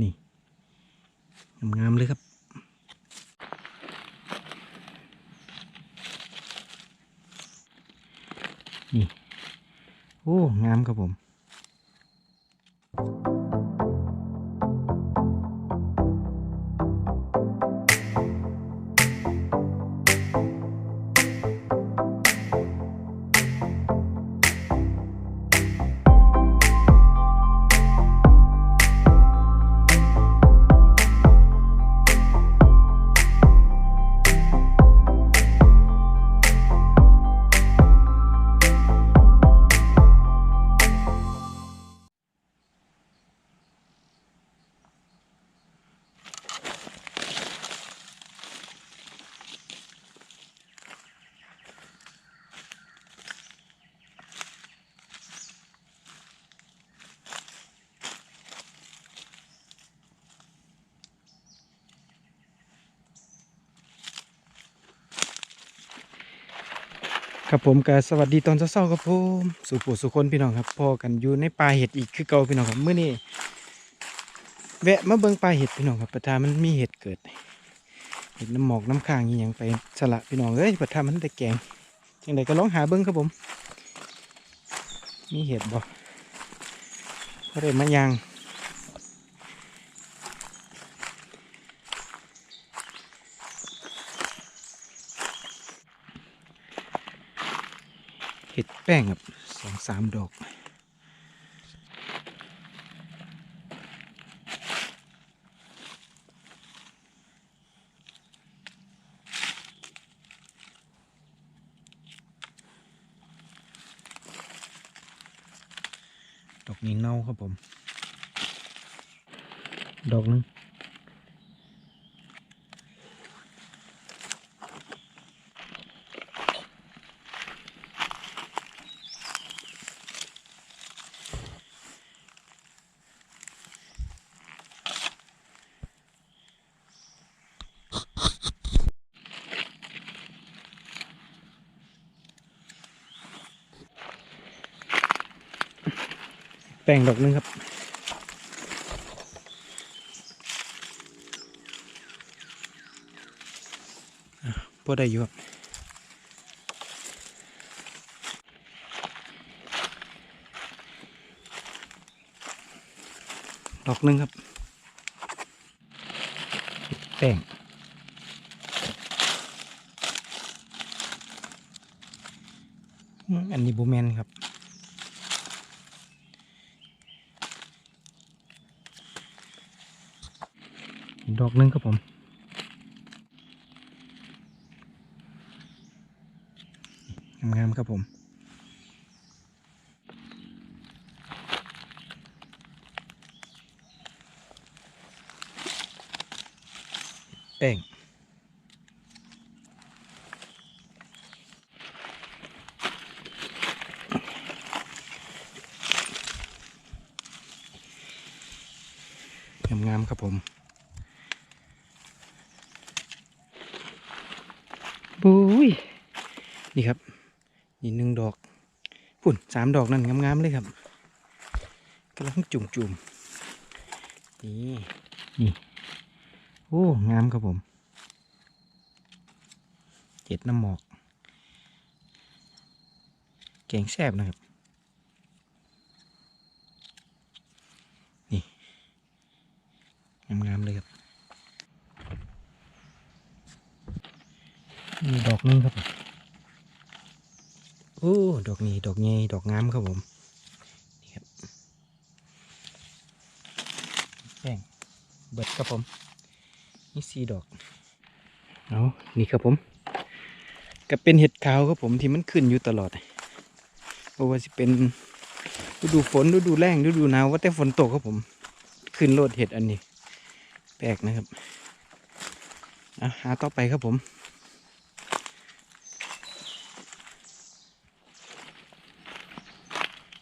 นี่งามๆเลยครับ นี่ โอ้ งามครับผม ครับผมก็สวัสดีตอนเช้าๆครับผมสุผู้สุคนพี่น้องครับพอกันอยู่ในป่าเห็ดอีกคือเก่าพี่น้องครับเมื่อนี้แวะมาเบิ่งป่าเห็ดพี่น้องครับประทามันมีเห็ดเกิดเห็ดน้ำหมอกน้ำค้างอหยังไปสละพี่น้องเอ้ยประทามันได้แกงจังไดก็ลองหาเบิ่งครับผม มีเห็ดบ่ก็ได้มายาง เห็ดแป้งครับสองสามดอก ดอกนี้เน่าครับผม ดอกหนึงแป้งดอกหนึงครับ พอได้อยู่ครับดอกหนึงครับ แป้งอันนี้บูแมนครับ ดอกหนึงครับผมงามๆครับผมแป้งงามๆครับผมบุ้ย นี่ครับนี่หนึ่งดอกพุ่นสามดอกนั่นงามๆเลยครับกำลังจุ่มจุ่มๆนี่นี่โอ้งามครับผมเจ็ดน้ำหมอกแกงแซ่บนะครับ นี่งามๆเลยครับนี่ดอกหนึงครับ โอ้ดอกนี้ดอกใหญ่ดอกงามครับผมนี่ครับแป้งเบิดครับผมนี่สีดอกเอานี่ครับผมก็เป็นเห็ดขาวครับผมที่มันขึ้นอยู่ตลอดเพราะว่าสิเป็นฤดูฝนฤดูแล้งฤดูหนาวว่าแต่ฝนตกครับผม ขึ้นโลดเห็ดอันนี้ แปลกนะครับอะหาต่อไปครับผม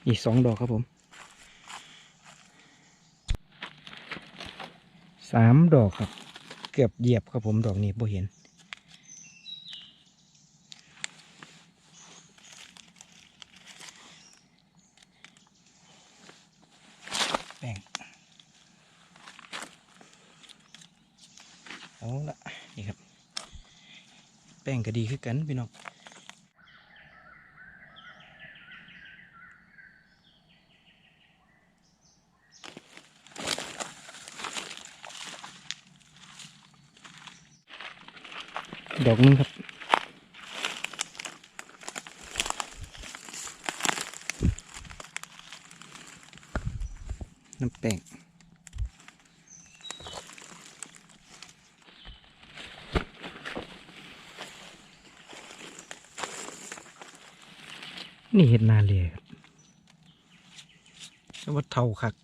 อีกสองดอกครับผมสามดอกครับ เกือบเหยียบครับผมดอกนี้บ่เห็น แป้งเอาละนี่ครับ แป้งก็ดีขึ้นกันพี่น้อง ดอกนึงครับ น้ำแป้งนี่เห็ดนาเลยครับว่าเท่าคัก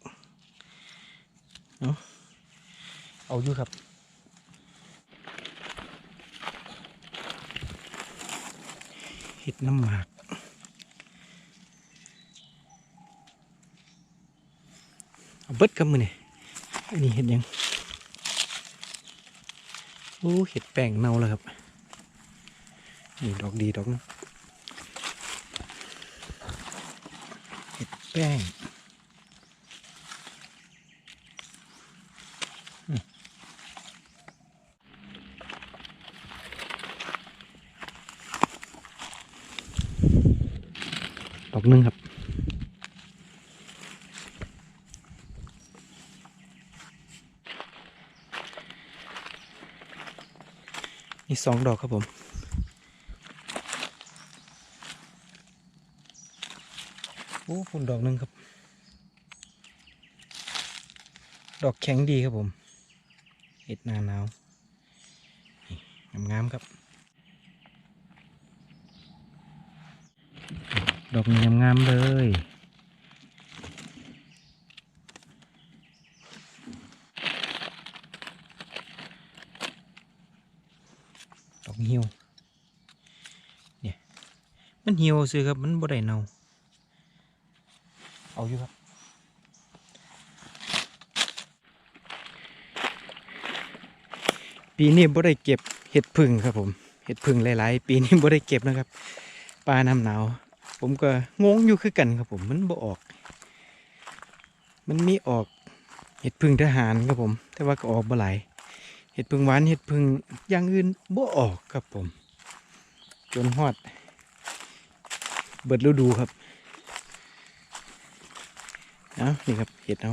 เอาเอาอยู่ครับ เห็ดน้ำหมาก เอาเบิดกับมือนี่อันนี้เห็ดยังโอ้เห็ดแป้งเน่าแล้วครับ นี่ดอกดีดอกนึงเห็ดแป้ง อกนึงครับนี่สองดอกครับผมโอ้คุณดอกหนึ่งครับ ดอกแข็งดีครับผม เห็ดหนาหนาวงามๆครับ ดอกนี้งามๆเลย ดอกเหี่ยว เนี่ย มันเหี่ยวซื้อครับ มันบ่ได้เน่า เอาอยู่ครับ ปีนี้บ่ได้เก็บเห็ดพึ่งครับผม เห็ดพึ่งหลาย ๆ ปีนี้บ่ได้เก็บนะครับ ปลาน้ำหนาว ผมก็งงอยู่คือกันครับผมมันบ่ออก มันมีออกเห็ดพึ่งทหารครับผม แต่ว่าก็ออกบ่หลายเห็ดพึ่งหวานเห็ดพึ่งอย่างอื่นบ่ออกครับผม จนฮอด เบิดฤดูครับเอานี่ครับเห็ดเอา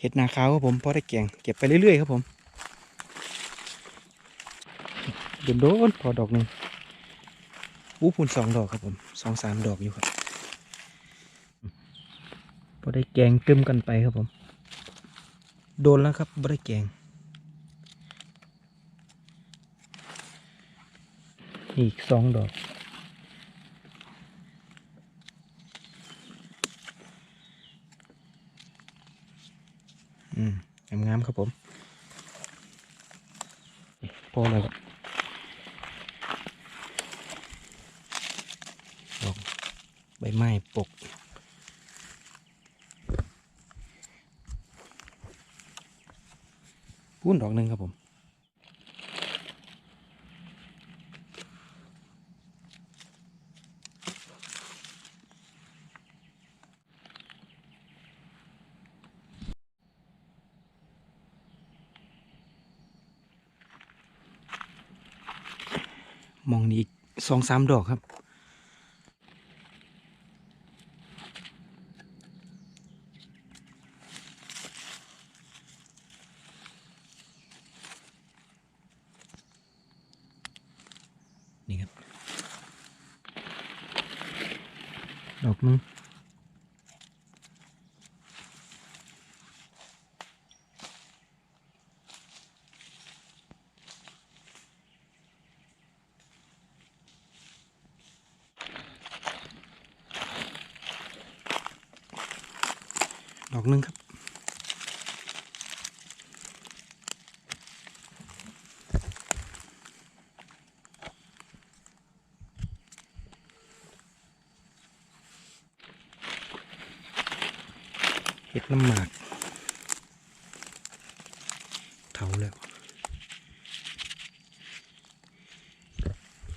เห็ดนาขาวครับผมพอได้แกงเก็บไปเรื่อยๆครับผมโดนโดนพอดอกหนึ่ง อู้พูนสองดอกครับผมสองสามดอกอยู่ครับพอได้แกงตึมกันไปครับผม โดนแล้วครับบ่ได้แกง อีกสองดอกอืมงามๆครับผม พอเลยครับดอกใบไม้ปก พูนดอกหนึ่งครับผมมองนี่อีกสองสามดอกครับ ดอกหนึ่งครับ เห็ดน้ำหมาก เถาแล้ว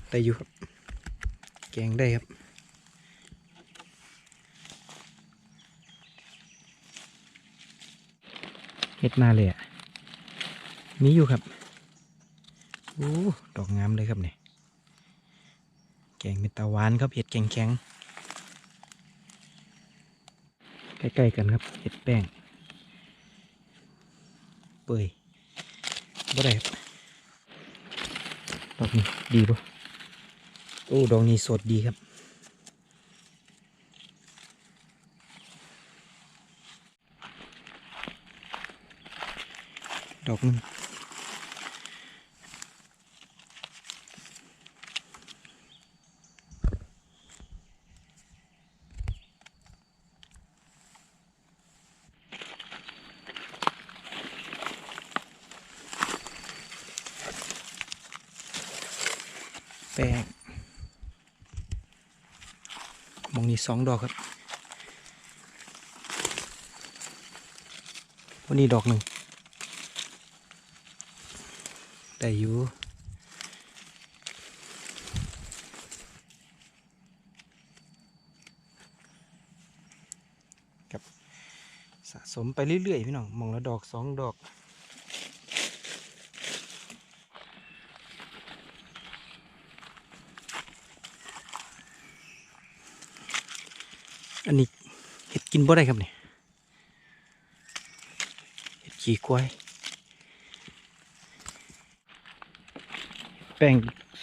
ได้อยู่ครับ แกงได้ครับ เห็ดนาเลยอะ มีอยู่ครับโอ้ดอกงามเลยครับเนี่ยแกงเป็นตาหวานครับเห็ดแกงแข็งใกล้ๆกันครับเห็ดแป้ง เปื่อยบ่ได้ครับดอกนี้ดีปะโอ้ดอกนี้สดดีครับ ดอกหนึงแป้งมองนี้สองดอกครับ วันนี้ดอกหนึ่ง ได้อยู่ครับสะสมไปเรื่อยๆ พี่น้องมองละดอกสองดอกอันนี้เห็ดกินบ่ได้ครับเนี่ยเห็ดขี้ควาย แป้ง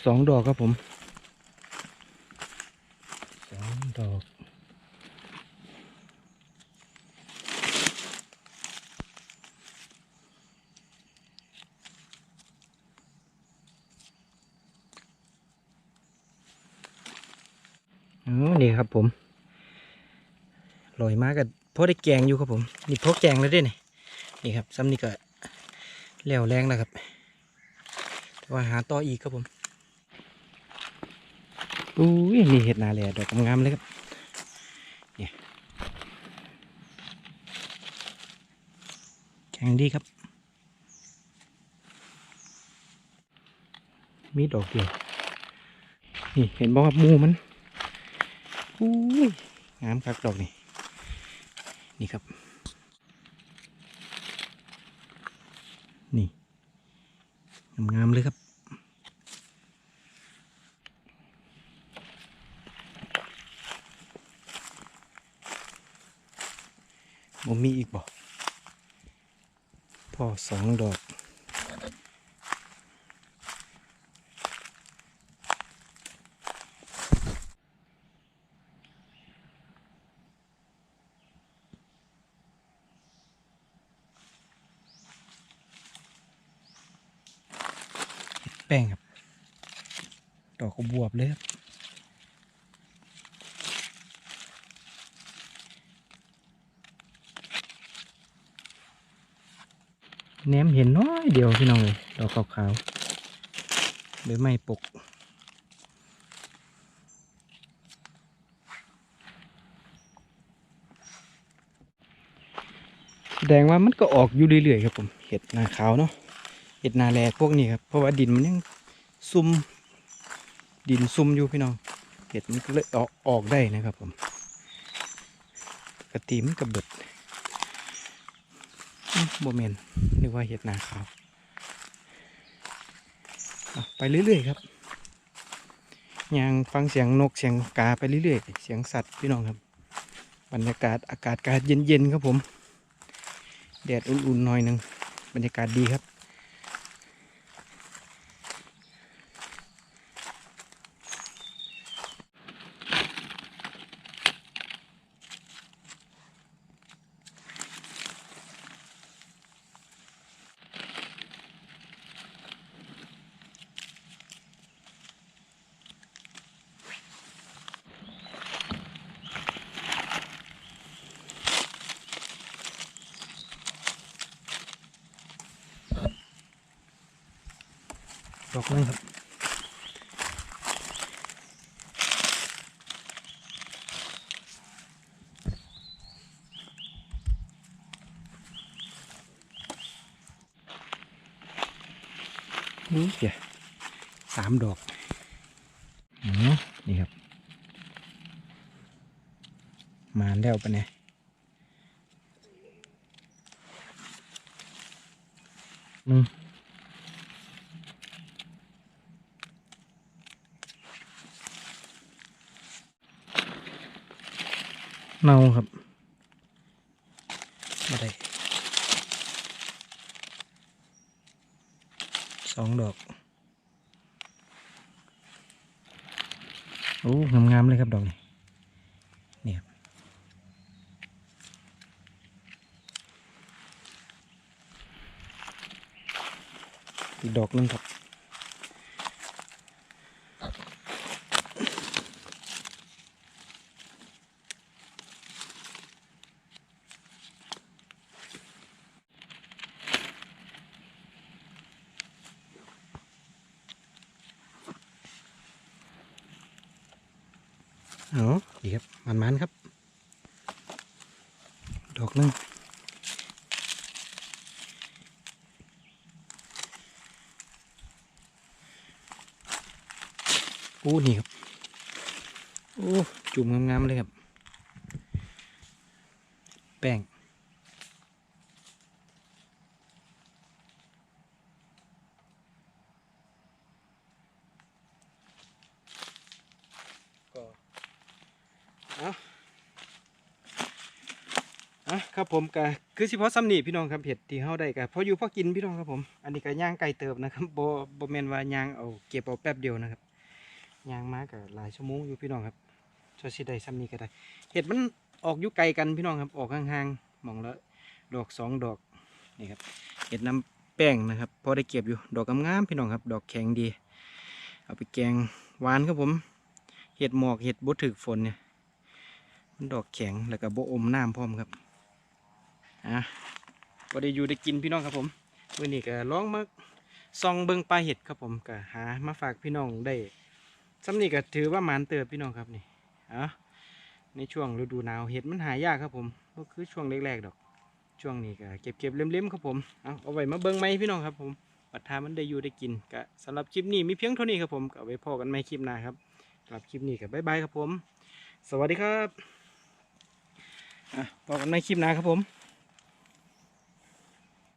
สองดอกครับผมสองดอกอ๋อนี่ครับผมลอยมากกับพอได้แกงอยู่ครับผม นี่พอแกงแล้วด้วยนี่นี่ครับซ้ำนี่ก็แล้วแรงแล้วครับ ว่าหาต่ออีกครับผมอุ้ยนี่เห็ดนาแหล่ดอกงามเลยครับเนี่ยแข็งดีครับ มีดอกเดียวนี่เห็นบอกว่ามูมันอุ้ยงามครับดอกนี่นี่ครับ นี่ งามๆเลยครับบ่มีอีกบ่พ่อสองดอก แป้งครับ ดอกก็บวบ เลยครับแหนมเห็นน้อยเดียวพี่น้องเลยดอกขาวๆหรือไม่ปกแสดงว่ามันก็ออกอยู่เรื่อยๆครับผมเห็ดนาขาวเนาะเห็ดนาแลพวกนี้ครับเพราะว่าดินมันยังซุ่ม ดินซุ่มอยู่พี่น้องเห็ดมันก็เลยออกออกได้นะครับผมปกติมันก็เบิดโบเมนนึกว่าเห็ดนาขาวไปเรื่อยๆครับยังฟังเสียงนกเสียงกาไปเรื่อยๆ เสียงสัตว์พี่น้องครับ บรรยากาศอากาศกาศเย็นๆครับผม แดดอุ่นๆหน่อยหนึ่งบรรยากาศดีครับ ดอกนึงครับนี่เดี๋ยวสามดอกอ๋อนี่ครับ มาแล้วปะเนี่ยอืม เนาครับมาได้สองดอก โอ้ งามๆเลยครับ ดอกนี้เนี่ยครับอีกดอกหนึงครับ เอาดีครับมันๆครับ ดอกหนึงโอ้ นี่ครับ โอ้ จุ่มงามๆเลยครับ แป้ง อะครับผมก็คือสิพาะซ้ำนี่พี่น้องครับเห็ดที่เฮาได้ก็พออยู่พอกินพี่น้องครับผม อันนี้ก็ย่างไก่เติบนะครับบ่บ่แม่นว่าย่างเอาเก็บเอาแป๊บเดียวนะครับย่างมาก็หลายชั่วโมงอยู่พี่น้องครับช่วยสิได้ซ้ำนี้ก็ได้เห็ดมันออกอยู่ไกลกันพี่น้องครับออกห่างๆมองละดอกสองดอกนี่ครับเห็ดน้ำแป้งนะครับพอได้เก็บอยู่ดอกงามๆพี่น้องครับ ดอกแข็งดี เอาไปแกงหวานครับผม เห็ดหมอกเห็ดบดถึกฝนเนี่ยมันดอกแข็งแล้วก็โบอมน้ำพร้อมครับ อะก็ได้อยู่ได้กินพี่น้องครับผมวันนี้ก็ร้องมาซองเบิงปลาเห็ดครับผมก็หามาฝากพี่น้องได้สำนีก็ถือว่าหมานเติบพี่น้องครับนี่อะในช่วงฤดูหนาวเห็ดมันหายากครับผมก็คือช่วงแรกๆดอก ช่วงนี้ก็เก็บเก็บๆเล่มๆครับผมเอาเอาไว้มาเบิงไหมพี่น้องครับผมปัทามันได้อยู่ได้กินก็สำหรับคลิปนี้มีเพียงเท่านี้ครับผมก็ไว้พอกันไม่คลิปหน้าครับสำหรับคลิปนี้ก็บ๊ายบายครับผม สวัสดีครับอะพบกันในคลิปหน้าครับผม